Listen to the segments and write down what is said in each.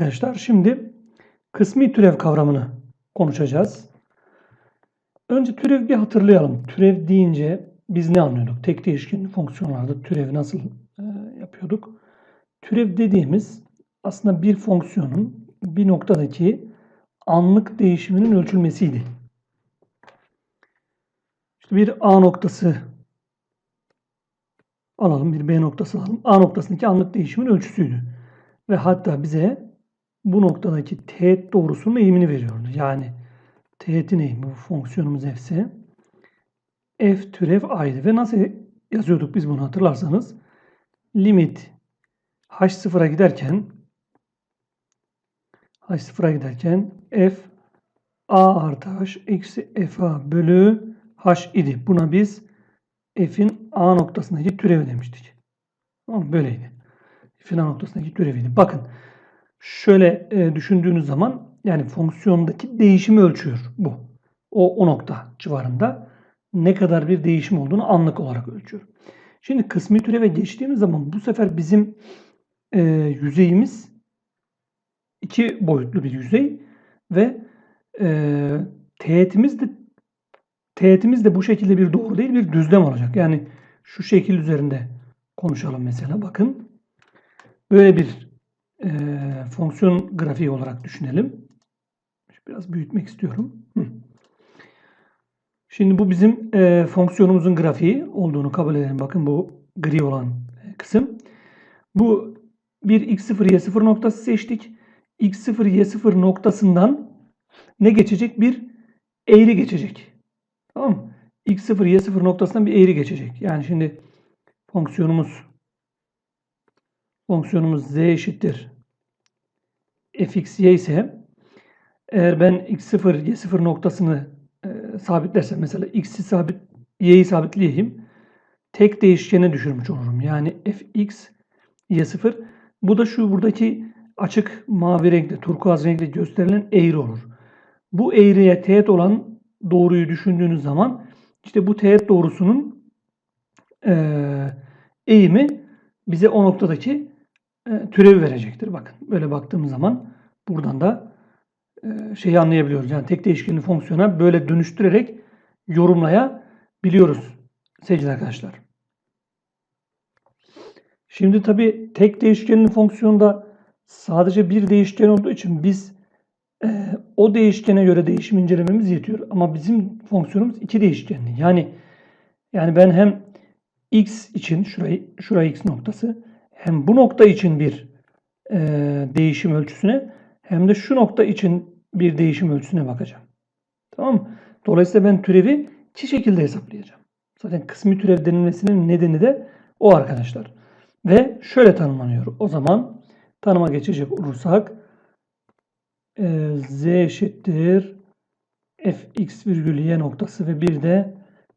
arkadaşlar. Şimdi kısmi türev kavramını konuşacağız. Önce türev bir hatırlayalım. Türev deyince biz ne anlıyorduk? Tek değişkenli fonksiyonlarda türevi nasıl e, yapıyorduk? Türev dediğimiz aslında bir fonksiyonun bir noktadaki anlık değişiminin ölçülmesiydi. İşte bir A noktası alalım, bir B noktası alalım. A noktasındaki anlık değişimin ölçüsüydü. Ve hatta bize bu noktadaki teğet doğrusunun eğimini veriyordu. Yani teğetin eğimi bu fonksiyonumuz f ise f türev a'ydı. Ve nasıl yazıyorduk biz bunu hatırlarsanız limit h sıfıra giderken h sıfıra giderken f a artı h eksi f a bölü h idi. Buna biz f'in a noktasındaki türevi demiştik. Tamam böyleydi. F'in a noktasındaki türeviydi. Bakın şöyle e, düşündüğünüz zaman yani fonksiyondaki değişimi ölçüyor bu. O, o nokta civarında ne kadar bir değişim olduğunu anlık olarak ölçüyor. Şimdi kısmi türeve geçtiğimiz zaman bu sefer bizim e, yüzeyimiz iki boyutlu bir yüzey ve e, teğetimiz de teğetimiz de bu şekilde bir doğru değil bir düzlem olacak. Yani şu şekil üzerinde konuşalım mesela bakın. Böyle bir fonksiyon grafiği olarak düşünelim. Biraz büyütmek istiyorum. Şimdi bu bizim e, fonksiyonumuzun grafiği olduğunu kabul edelim. Bakın bu gri olan kısım. Bu bir x0 y0 noktası seçtik. x0 y0 noktasından ne geçecek? Bir eğri geçecek. Tamam mı? x0 y0 noktasından bir eğri geçecek. Yani şimdi fonksiyonumuz fonksiyonumuz z eşittir fx y ise eğer ben x0 y0 noktasını e, sabitlersem mesela x'i sabit y'yi sabitleyeyim tek değişkene düşürmüş olurum. Yani fx y0 bu da şu buradaki açık mavi renkle turkuaz renkle gösterilen eğri olur. Bu eğriye teğet olan doğruyu düşündüğünüz zaman işte bu teğet doğrusunun e, eğimi bize o noktadaki e, türevi verecektir. Bakın böyle baktığımız zaman buradan da e, şeyi anlayabiliyoruz. Yani tek değişkenli fonksiyona böyle dönüştürerek yorumlayabiliyoruz sevgili arkadaşlar. Şimdi tabi tek değişkenli fonksiyonda sadece bir değişken olduğu için biz e, o değişkene göre değişim incelememiz yetiyor. Ama bizim fonksiyonumuz iki değişkenli. Yani yani ben hem x için şurayı şurayı x noktası hem bu nokta için bir e, değişim ölçüsüne hem de şu nokta için bir değişim ölçüsüne bakacağım. Tamam mı? Dolayısıyla ben türevi iki şekilde hesaplayacağım. Zaten kısmi türev denilmesinin nedeni de o arkadaşlar. Ve şöyle tanımlanıyor. O zaman tanıma geçecek olursak e, z eşittir fx virgül y noktası ve bir de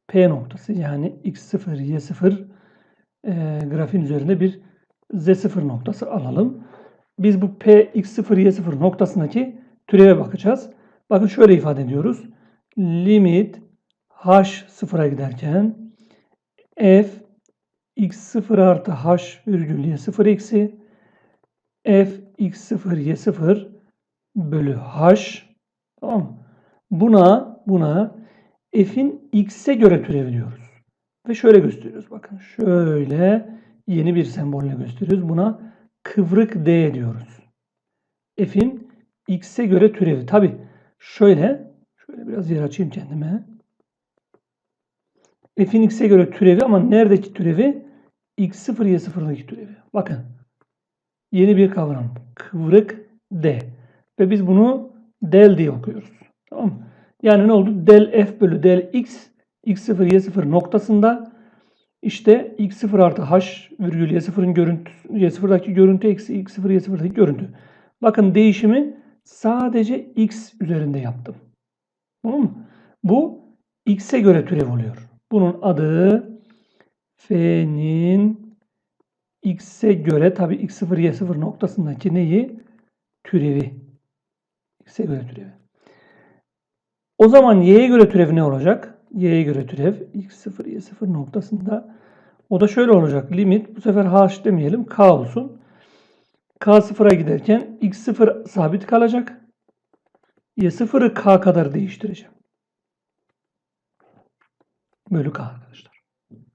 p noktası yani x0 y0 e, grafiğin üzerinde bir z0 noktası alalım. Biz bu p x0 y0 noktasındaki türeve bakacağız. Bakın şöyle ifade ediyoruz. Limit h sıfıra giderken f x0 artı h virgül y0 eksi f x0 y0 bölü h tamam mı? Buna buna f'in x'e göre türevi diyoruz. Ve şöyle gösteriyoruz bakın. Şöyle yeni bir sembolle gösteriyoruz. Buna kıvrık d diyoruz. F'in x'e göre türevi. Tabi şöyle şöyle biraz yer açayım kendime. F'in x'e göre türevi ama neredeki türevi? x0 y0'daki türevi. Bakın. Yeni bir kavram. Kıvrık d. Ve biz bunu del diye okuyoruz. Tamam mı? Yani ne oldu? Del f bölü del x x0 y0 noktasında işte x0 artı h virgül y0'ın görüntüsü y0'daki görüntü eksi x0 y0'daki görüntü. Bakın değişimi sadece x üzerinde yaptım. Tamam mı? Bu x'e göre türev oluyor. Bunun adı f'nin x'e göre tabi x0 y0 noktasındaki neyi? Türevi. X'e göre türevi. O zaman y'ye göre türev ne olacak? Y'ye göre türev x0 y0 noktasında o da şöyle olacak. Limit bu sefer h demeyelim k olsun. k sıfıra giderken x sıfır sabit kalacak. y sıfırı k kadar değiştireceğim. Bölü k arkadaşlar.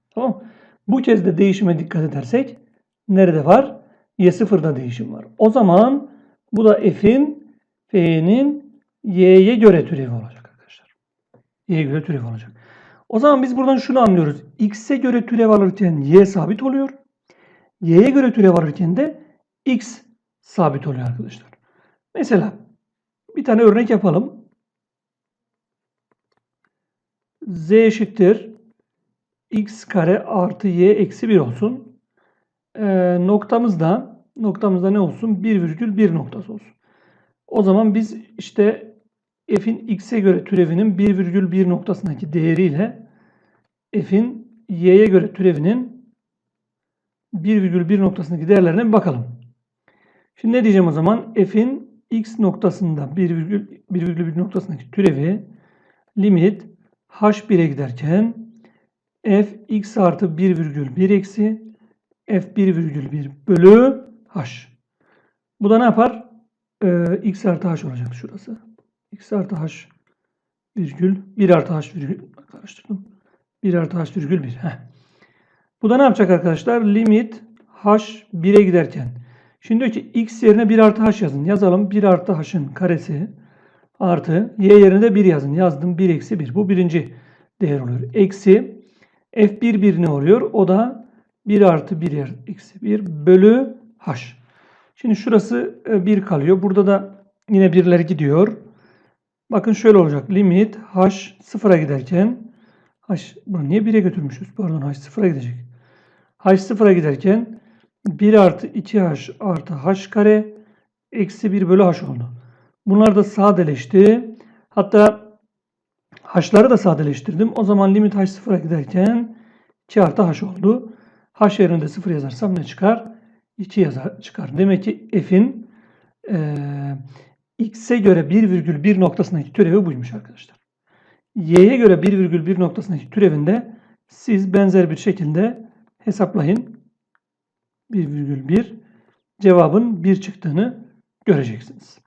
Tamam? Bu kez de değişime dikkat edersek nerede var? y sıfırda değişim var. O zaman bu da f'in f'nin y'ye göre türevi olacak. Y'ye göre türevi olacak. O zaman biz buradan şunu anlıyoruz. x'e göre türev alırken y sabit oluyor. y'ye göre türev alırken de x sabit oluyor arkadaşlar. Mesela bir tane örnek yapalım. z eşittir x kare artı y eksi 1 olsun. Ee, noktamızda noktamızda ne olsun? 1 virgül 1 noktası olsun. O zaman biz işte f'in x'e göre türevinin 1 virgül 1 noktasındaki değeriyle f'in y'ye göre türevinin 1 virgül 1 noktasındaki değerlerine bir bakalım. Şimdi ne diyeceğim o zaman? f'in x noktasında 1 virgül 1 virgül 1 noktasındaki türevi limit h1'e giderken f x artı 1 virgül 1 eksi f 1 virgül 1 bölü h. Bu da ne yapar? Ee, x artı h olacak şurası. X artı h virgül 1 artı h virgül karıştırdım. 1 artı h virgül 1. Heh. Bu da ne yapacak arkadaşlar? Limit h 1'e giderken. Şimdi diyor ki x yerine 1 artı h yazın. Yazalım 1 artı h'ın karesi artı y yerine de 1 yazın. Yazdım 1 eksi 1. Bu birinci değer oluyor. Eksi f1 1 ne oluyor? O da 1 artı 1 yer eksi 1 bölü h. Şimdi şurası 1 kalıyor. Burada da yine birler gidiyor. Bakın şöyle olacak. Limit h sıfıra giderken h bunu niye 1'e götürmüşüz? Pardon h sıfıra gidecek. h sıfıra giderken 1 artı 2h artı h kare eksi 1 bölü h oldu. Bunlar da sadeleşti. Hatta h'ları da sadeleştirdim. O zaman limit h sıfıra giderken 2 artı h oldu. h yerine de 0 yazarsam ne çıkar? 2 yazar çıkar. Demek ki f'in e, x'e göre 1,1 noktasındaki türevi buymuş arkadaşlar. y'ye göre 1,1 noktasındaki türevinde siz benzer bir şekilde hesaplayın. 1,1 cevabın 1 çıktığını göreceksiniz.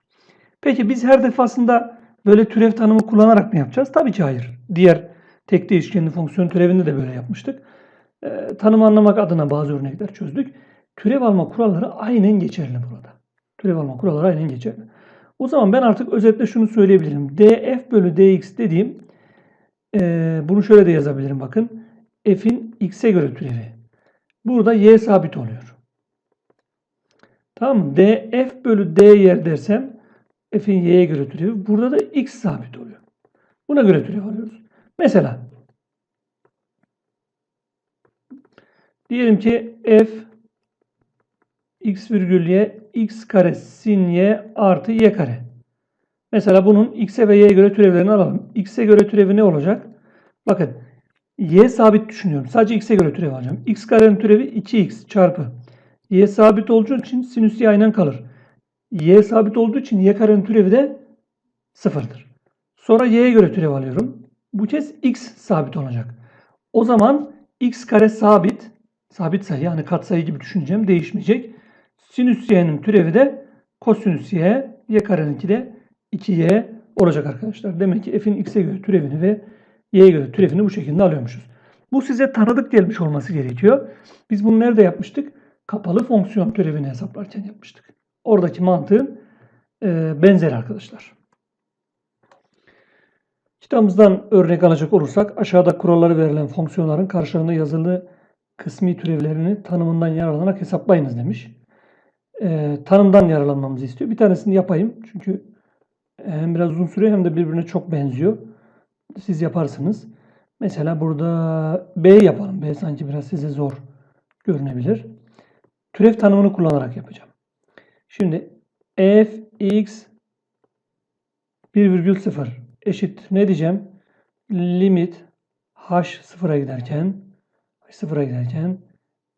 Peki biz her defasında böyle türev tanımı kullanarak mı yapacağız? Tabii ki hayır. Diğer tek değişkenli fonksiyon türevinde de böyle yapmıştık. E, tanımı anlamak adına bazı örnekler çözdük. Türev alma kuralları aynen geçerli burada. Türev alma kuralları aynen geçerli. O zaman ben artık özetle şunu söyleyebilirim. df bölü dx dediğim e, bunu şöyle de yazabilirim bakın. f'in x'e göre türevi. Burada y sabit oluyor. Tamam mı? df bölü d yer dersem f'in y'ye göre türevi. Burada da x sabit oluyor. Buna göre türev alıyoruz. Mesela diyelim ki f x virgül y x kare sin y artı y kare. Mesela bunun x'e ve y'ye göre türevlerini alalım. x'e göre türevi ne olacak? Bakın y sabit düşünüyorum. Sadece x'e göre türev alacağım. x karenin türevi 2x çarpı. y sabit olduğu için sinüs y aynen kalır. y sabit olduğu için y karenin türevi de sıfırdır. Sonra y'ye göre türev alıyorum. Bu kez x sabit olacak. O zaman x kare sabit. Sabit sayı yani katsayı gibi düşüneceğim. Değişmeyecek. Sinüs y'nin türevi de kosinüs y. Y kareninki de 2y olacak arkadaşlar. Demek ki f'in x'e göre türevini ve y'ye göre türevini bu şekilde alıyormuşuz. Bu size tanıdık gelmiş olması gerekiyor. Biz bunu nerede yapmıştık? Kapalı fonksiyon türevini hesaplarken yapmıştık. Oradaki mantığın e, benzeri arkadaşlar. Kitabımızdan örnek alacak olursak aşağıda kuralları verilen fonksiyonların karşılığında yazılı kısmi türevlerini tanımından yararlanarak hesaplayınız demiş. E, tanımdan yararlanmamızı istiyor. Bir tanesini yapayım. Çünkü hem biraz uzun sürüyor hem de birbirine çok benziyor. Siz yaparsınız. Mesela burada B yapalım. B sanki biraz size zor görünebilir. Türev tanımını kullanarak yapacağım. Şimdi f x 1,0 eşit ne diyeceğim? Limit h sıfıra giderken h sıfıra giderken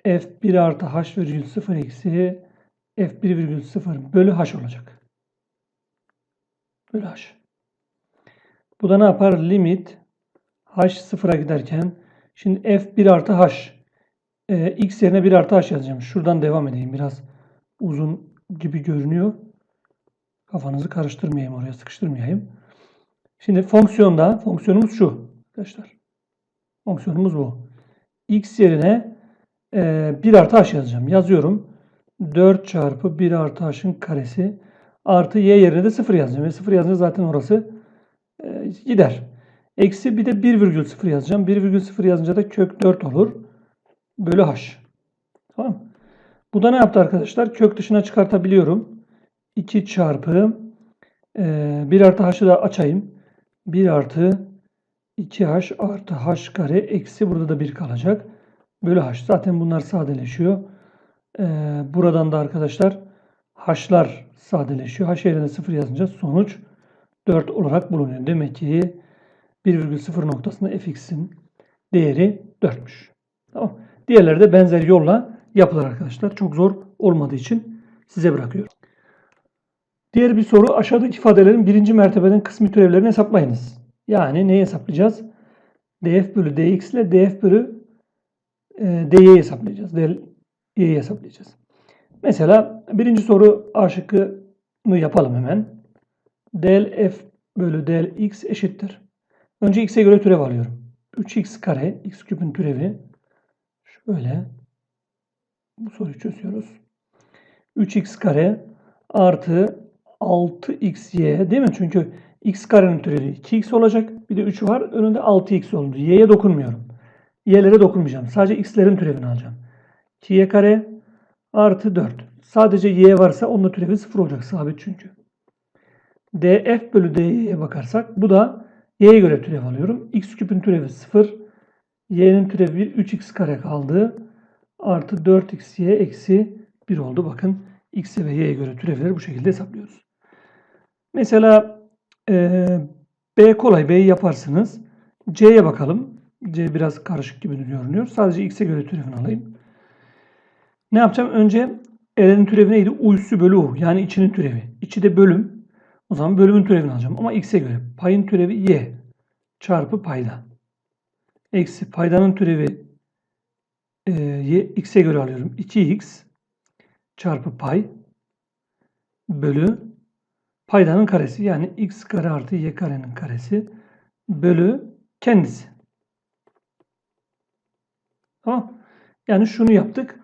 f 1 artı h virgül 0 eksi f 1,0 bölü h olacak. Bölü h. Bu da ne yapar? Limit h sıfıra giderken şimdi f 1 artı h e, x yerine 1 artı h yazacağım. Şuradan devam edeyim. Biraz uzun gibi görünüyor. Kafanızı karıştırmayayım oraya sıkıştırmayayım. Şimdi fonksiyonda fonksiyonumuz şu arkadaşlar. Fonksiyonumuz bu. x yerine e, 1 artı h yazacağım. Yazıyorum. 4 çarpı 1 artı h'ın karesi artı y yerine de 0 yazacağım. Ve 0 yazınca zaten orası e, gider. Eksi bir de 1,0 yazacağım. 1,0 yazınca da kök 4 olur. Bölü h. Tamam? Bu da ne yaptı arkadaşlar? Kök dışına çıkartabiliyorum. 2 çarpı e, 1 artı h'ı da açayım. 1 artı 2h artı h kare eksi burada da 1 kalacak. Bölü h. Zaten bunlar sadeleşiyor. E, buradan da arkadaşlar h'lar sadeleşiyor. h yerine 0 yazınca sonuç 4 olarak bulunuyor. Demek ki 1,0 noktasında fx'in değeri 4'müş. Tamam. Diğerleri de benzer yolla yapılır arkadaşlar. Çok zor olmadığı için size bırakıyorum. Diğer bir soru aşağıdaki ifadelerin birinci mertebeden kısmi türevlerini hesaplayınız. Yani neyi hesaplayacağız? df bölü dx ile df bölü e, dy'yi hesaplayacağız. Dy'yi hesaplayacağız. Mesela birinci soru A şıkkını yapalım hemen. del f bölü del x eşittir. Önce x'e göre türev alıyorum. 3x kare x küpün türevi şöyle bu soruyu çözüyoruz. 3x kare artı 6xy değil mi? Çünkü x karenin türevi 2x olacak. Bir de 3 var. Önünde 6x oldu. Y'ye dokunmuyorum. Y'lere dokunmayacağım. Sadece x'lerin türevini alacağım. 2y kare artı 4. Sadece y varsa onun türevi 0 olacak. Sabit çünkü. df bölü dy'ye bakarsak bu da y'ye göre türev alıyorum. x küpün türevi 0. y'nin türevi 1. 3x kare kaldı. Artı 4xy eksi 1 oldu. Bakın x'e ve y'ye göre türevleri bu şekilde hesaplıyoruz. Mesela e, B kolay. B'yi yaparsınız. C'ye bakalım. C biraz karışık gibi görünüyor. Sadece x'e göre türevini alayım. Ne yapacağım? Önce L'nin türevi neydi? U üssü bölü U. Yani içinin türevi. İçi de bölüm. O zaman bölümün türevini alacağım. Ama x'e göre. Payın türevi y çarpı payda. Eksi paydanın türevi e, y, x'e göre alıyorum. 2x çarpı pay bölü paydanın karesi. Yani x kare artı y karenin karesi bölü kendisi. Tamam. Yani şunu yaptık.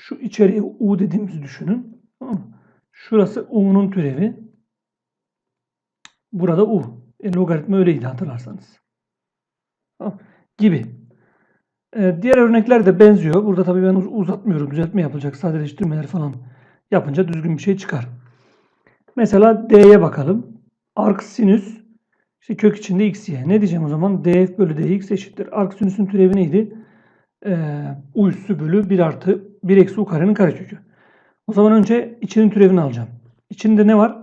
Şu içeriye u dediğimizi düşünün. Tamam mı? Şurası u'nun türevi. Burada u. E, logaritma öyleydi hatırlarsanız. Tamam. Gibi. Ee, diğer örnekler de benziyor. Burada tabii ben uzatmıyorum. Düzeltme yapılacak. Sadeleştirmeler falan yapınca düzgün bir şey çıkar. Mesela D'ye bakalım. Arc sinüs işte kök içinde xy. Ne diyeceğim o zaman? df bölü dx eşittir. Arc sinüsün türevi neydi? Ee, u üssü bölü 1 artı 1 eksi u karenin karekökü. O zaman önce içinin türevini alacağım. İçinde ne var?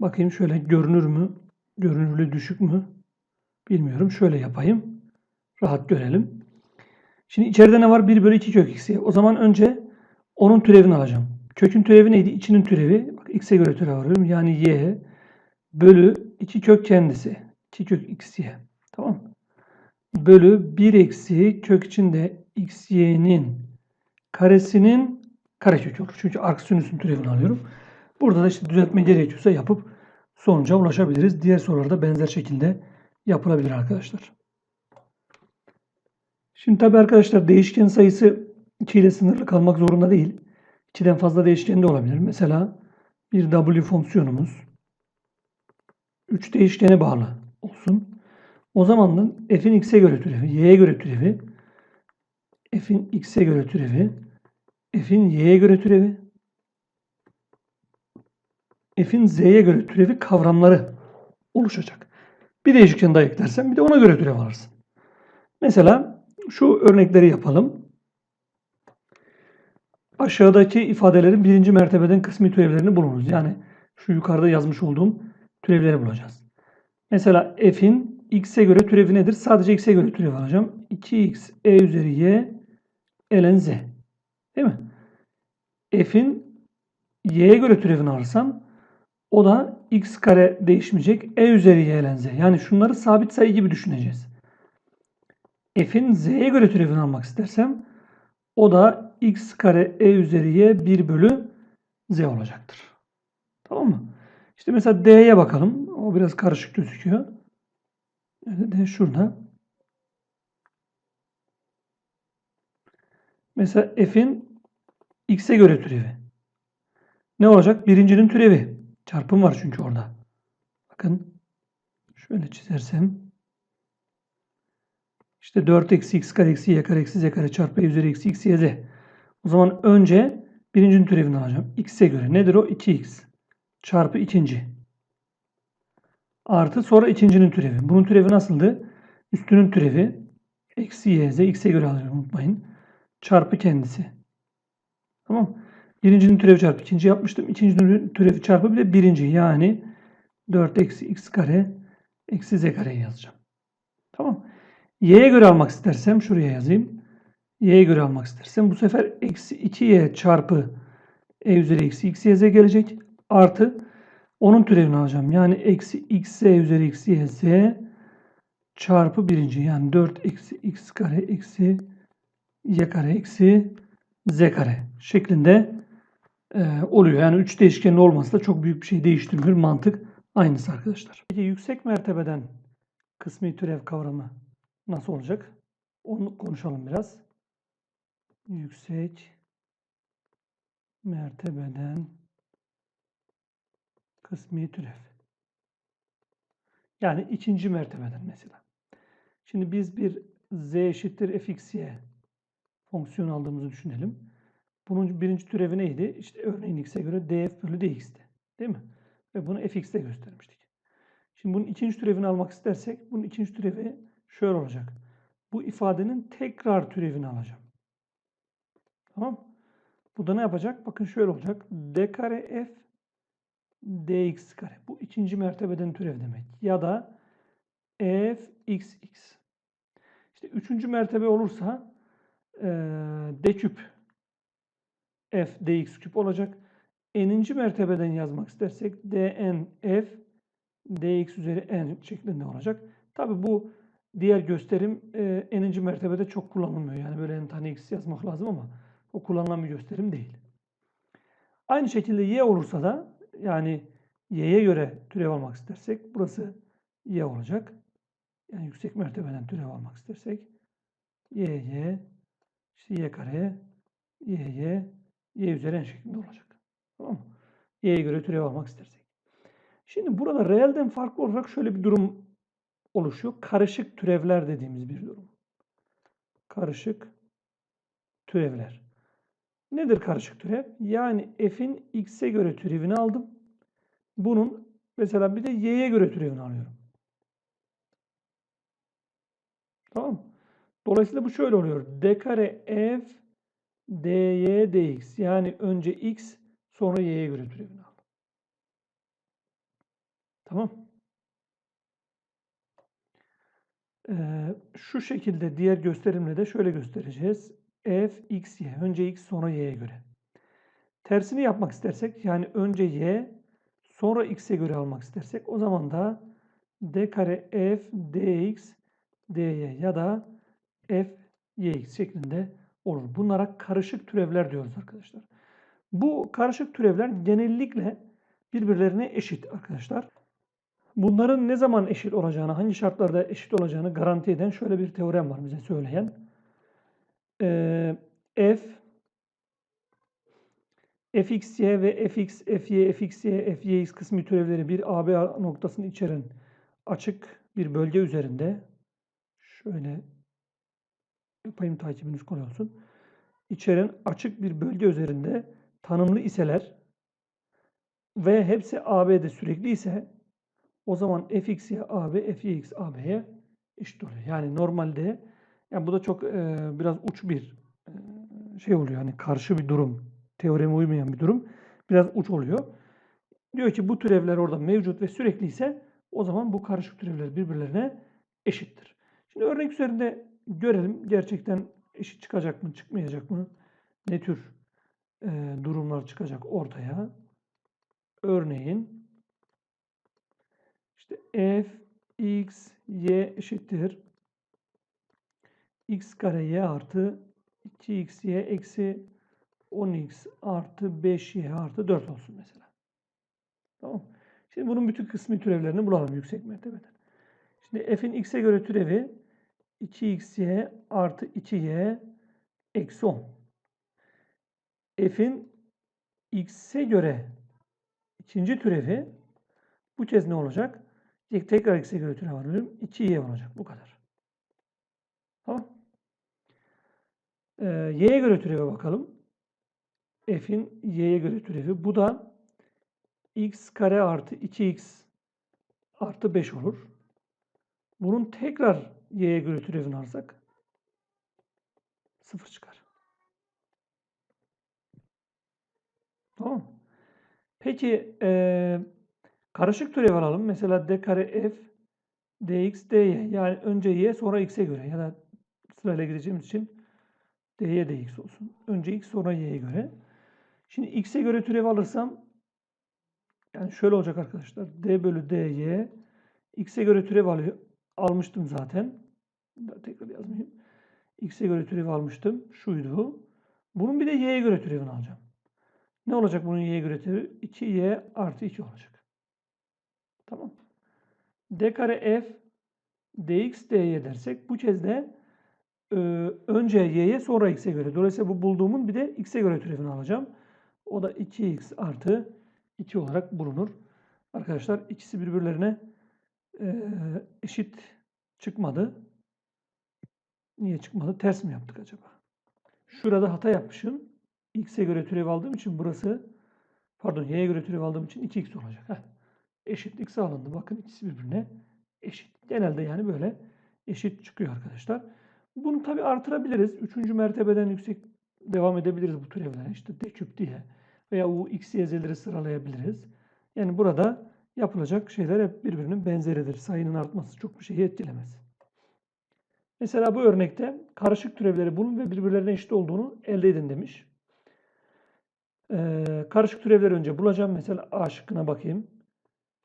Bakayım şöyle görünür mü? Görünürlüğü düşük mü? Bilmiyorum. Şöyle yapayım. Rahat görelim. Şimdi içeride ne var? 1 bölü 2 kök x'ye. O zaman önce onun türevini alacağım. Kökün türevi neydi? İçinin türevi. Bak x'e göre türev alıyorum. Yani y bölü 2 kök kendisi. 2 kök xy. Tamam mı? Bölü 1 eksi kök içinde xy'nin karesinin karekökü olur. Çünkü arc sinüsün türevini alıyorum. Burada da işte düzeltme gerekiyorsa yapıp sonuca ulaşabiliriz. Diğer sorularda benzer şekilde yapılabilir arkadaşlar. Şimdi tabi arkadaşlar değişken sayısı 2 ile sınırlı kalmak zorunda değil. 2'den fazla değişken de olabilir. Mesela bir w fonksiyonumuz 3 değişkene bağlı olsun. O zaman da f'in x'e göre türevi, y'ye göre türevi, f'in x'e göre türevi, f'in y'ye göre türevi, f'in z'ye göre türevi kavramları oluşacak. Bir değişken daha eklersen bir de ona göre türev alırsın. Mesela şu örnekleri yapalım. Aşağıdaki ifadelerin birinci mertebeden kısmi türevlerini bulunuz. Yani şu yukarıda yazmış olduğum türevleri bulacağız. Mesela f'in x'e göre türevi nedir? Sadece x'e göre türev alacağım. 2x e üzeri y ln z. Değil mi? f'in y'ye göre türevini alırsam o da x kare değişmeyecek. E üzeri y ln z. Yani şunları sabit sayı gibi düşüneceğiz. F'in z'ye göre türevini almak istersem o da x kare e üzeri y 1 bölü z olacaktır. Tamam mı? İşte mesela d'ye bakalım. O biraz karışık gözüküyor. Nerede? D şurada. Mesela f'in x'e göre türevi. Ne olacak? Birincinin türevi. Çarpım var çünkü orada. Bakın. Şöyle çizersem. İşte 4 eksi x kare eksi y kare eksi z kare çarpı y üzeri eksi x y z. O zaman önce birincinin türevini alacağım. x'e göre. Nedir o? 2x çarpı ikinci. Artı sonra ikincinin türevi. Bunun türevi nasıldı? Üstünün türevi eksi y z x'e göre alıyorum unutmayın. Çarpı kendisi. Tamam Birincinin türevi çarpı ikinci yapmıştım. İkincinin türevi çarpı bile birinci. Yani 4 eksi x kare eksi z kareyi yazacağım. Tamam. Y'ye göre almak istersem şuraya yazayım. Y'ye göre almak istersem bu sefer eksi 2y çarpı e üzeri eksi x y gelecek. Artı onun türevini alacağım. Yani eksi x üzeri eksi y z çarpı birinci. Yani 4 eksi x kare eksi y kare eksi z kare şeklinde e, oluyor. Yani 3 değişkenin olması da çok büyük bir şey değiştirmiyor. Mantık aynısı arkadaşlar. Peki yüksek mertebeden kısmi türev kavramı nasıl olacak? Onu konuşalım biraz. Yüksek mertebeden kısmi türev. Yani ikinci mertebeden mesela. Şimdi biz bir z eşittir fxy fonksiyon aldığımızı düşünelim. Bunun birinci türevi neydi? İşte örneğin x'e göre df bölü dx'ti. Değil mi? Ve bunu fx'te göstermiştik. Şimdi bunun ikinci türevini almak istersek bunun ikinci türevi şöyle olacak. Bu ifadenin tekrar türevini alacağım. Tamam Bu da ne yapacak? Bakın şöyle olacak. d kare f dx kare. Bu ikinci mertebeden türev demek. Ya da f x x. İşte üçüncü mertebe olursa e, d küp f dx küp olacak. n'inci mertebeden yazmak istersek dn f dx üzeri n şeklinde olacak. Tabi bu diğer gösterim e, n'inci mertebede çok kullanılmıyor. Yani böyle n tane x yazmak lazım ama o kullanılan bir gösterim değil. Aynı şekilde y olursa da yani y'ye göre türev almak istersek burası y olacak. Yani yüksek mertebeden türev almak istersek y y işte y kare y y y üzeri n şeklinde olacak. Tamam mı? y'ye göre türev almak istersek. Şimdi burada reelden farklı olarak şöyle bir durum oluşuyor. Karışık türevler dediğimiz bir durum. Karışık türevler. Nedir karışık türev? Yani f'in x'e göre türevini aldım. Bunun mesela bir de y'ye göre türevini alıyorum. Tamam Dolayısıyla bu şöyle oluyor. d kare f dy dx yani önce x sonra y'ye göre türevini aldım. Tamam. Ee, şu şekilde diğer gösterimle de şöyle göstereceğiz. F, x, y. Önce x sonra y'ye göre. Tersini yapmak istersek yani önce y sonra x'e göre almak istersek o zaman da d kare f dx dy ya da f yx şeklinde olur. Bunlara karışık türevler diyoruz arkadaşlar. Bu karışık türevler genellikle birbirlerine eşit arkadaşlar. Bunların ne zaman eşit olacağını, hangi şartlarda eşit olacağını garanti eden şöyle bir teorem var bize söyleyen. Ee, f fxy ve fx, fy, fxy, fyx kısmı türevleri bir AB noktasını içeren açık bir bölge üzerinde şöyle yapayım takibiniz kolay olsun. İçeren açık bir bölge üzerinde tanımlı iseler ve hepsi AB'de sürekli ise o zaman fx'ye AB, fyx AB'ye eşit oluyor. Yani normalde yani bu da çok e, biraz uç bir e, şey oluyor. Yani karşı bir durum. Teoreme uymayan bir durum. Biraz uç oluyor. Diyor ki bu türevler orada mevcut ve sürekli ise o zaman bu karışık türevler birbirlerine eşittir. Şimdi örnek üzerinde görelim. Gerçekten eşit çıkacak mı, çıkmayacak mı? Ne tür e, durumlar çıkacak ortaya? Örneğin işte f x y eşittir x kare y artı 2xy eksi 10x artı 5y artı 4 olsun mesela. Tamam. Şimdi bunun bütün kısmi türevlerini bulalım yüksek mertebeden. Şimdi f'in x'e göre türevi 2xy artı 2y eksi 10. F'in x'e göre ikinci türevi bu kez ne olacak? Tekrar x'e göre türev alıyorum. 2y olacak. Bu kadar. Tamam. Ee, y'ye göre türeve bakalım. F'in y'ye göre türevi. Bu da x kare artı 2x artı 5 olur. Bunun tekrar y'ye göre türevini alırsak 0 çıkar. Tamam Peki e, karışık türev alalım. Mesela d kare f dx dy. Yani önce y sonra x'e göre ya da sırayla gideceğimiz için dy dx olsun. Önce x sonra y'ye göre. Şimdi x'e göre türev alırsam yani şöyle olacak arkadaşlar. d bölü dy x'e göre türev alıyor, almıştım zaten. Tekrar yazmayayım. x'e göre türev almıştım. Şuydu. Bunun bir de y'ye göre türevini alacağım. Ne olacak bunun y'ye göre türevi? 2y artı 2 olacak. Tamam. d kare f dx dy dersek bu kez de önce y'ye sonra x'e göre. Dolayısıyla bu bulduğumun bir de x'e göre türevini alacağım. O da 2x artı 2 olarak bulunur. Arkadaşlar ikisi birbirlerine e, eşit çıkmadı. Niye çıkmadı? Ters mi yaptık acaba? Şurada hata yapmışım. X'e göre türev aldığım için burası pardon y'ye göre türev aldığım için 2x olacak. Heh. Eşitlik sağlandı. Bakın ikisi birbirine eşit. Genelde yani böyle eşit çıkıyor arkadaşlar. Bunu tabi artırabiliriz. Üçüncü mertebeden yüksek devam edebiliriz bu türevlere. İşte d küp diye veya u x y'leri sıralayabiliriz. Yani burada yapılacak şeyler hep birbirinin benzeridir. Sayının artması çok bir şeyi etkilemez. Mesela bu örnekte karışık türevleri bulun ve birbirlerine eşit olduğunu elde edin demiş. Ee, karışık türevleri önce bulacağım. Mesela A şıkkına bakayım.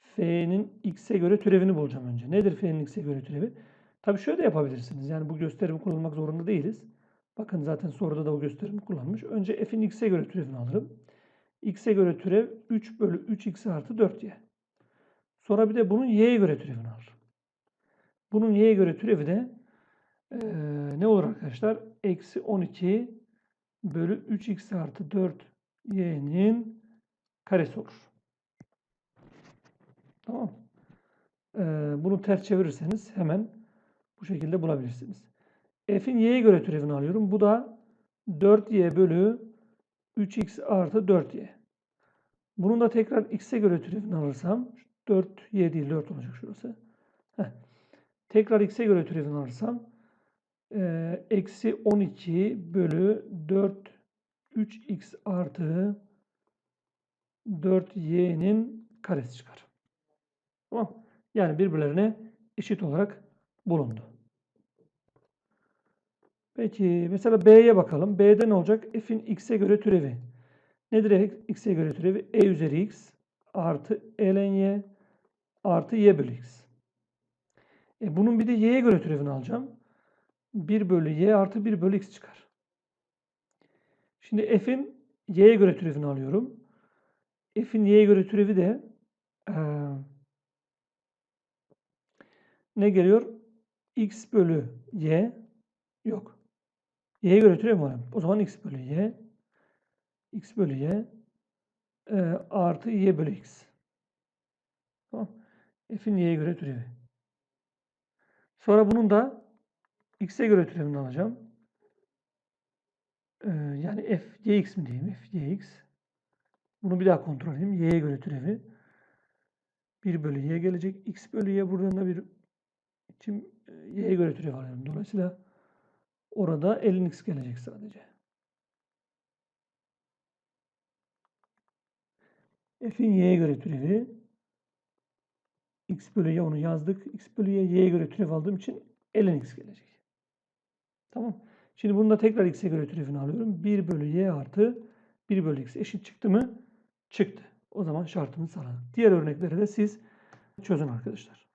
F'nin x'e göre türevini bulacağım önce. Nedir F'nin x'e göre türevi? Tabii şöyle de yapabilirsiniz. Yani bu gösterimi kullanmak zorunda değiliz. Bakın zaten soruda da o gösterimi kullanmış. Önce f'in x'e göre türevini alırım. x'e göre türev 3 bölü 3x artı 4y. Sonra bir de bunun y'ye göre türevini alırım. Bunun y'ye göre türevi de ee, ne olur arkadaşlar? Eksi 12 bölü 3x artı 4 y'nin karesi olur. Tamam. Ee, bunu ters çevirirseniz hemen bu şekilde bulabilirsiniz. F'in y'ye göre türevini alıyorum. Bu da 4y bölü 3x artı 4y. Bunun da tekrar x'e göre türevini alırsam 4y değil 4 olacak şurası. Heh. Tekrar x'e göre türevini alırsam e, eksi 12 bölü 4 3x artı 4y'nin karesi çıkar. Tamam. Yani birbirlerine eşit olarak bulundu. Peki mesela B'ye bakalım. B'de ne olacak? F'in x'e göre türevi. Nedir x'e göre türevi? E üzeri x artı ln y artı y bölü x. E bunun bir de y'ye göre türevini alacağım. 1 bölü y artı 1 bölü x çıkar. Şimdi f'in y'ye göre türevini alıyorum. F'in y'ye göre türevi de e, ne geliyor? X bölü y yok. y'ye göre türev alayım? O zaman x bölü y x bölü y e, artı y bölü x. Tamam. F'in y'ye göre türevi. Sonra bunun da x'e göre türevini alacağım. Ee, yani f yx mi diyeyim? f yx. Bunu bir daha kontrol edeyim. y'ye göre türevi. 1 bölü y gelecek. x bölü y buradan da bir için e, y'ye göre türev alıyorum. Dolayısıyla orada ln x gelecek sadece. f'in y'ye göre türevi x bölü y onu yazdık. x bölü y y'ye göre türev aldığım için ln x gelecek. Tamam. Şimdi bunu da tekrar x'e göre türevini alıyorum. 1 bölü y artı 1 bölü x eşit çıktı mı? Çıktı. O zaman şartımız sağladık. Diğer örnekleri de siz çözün arkadaşlar.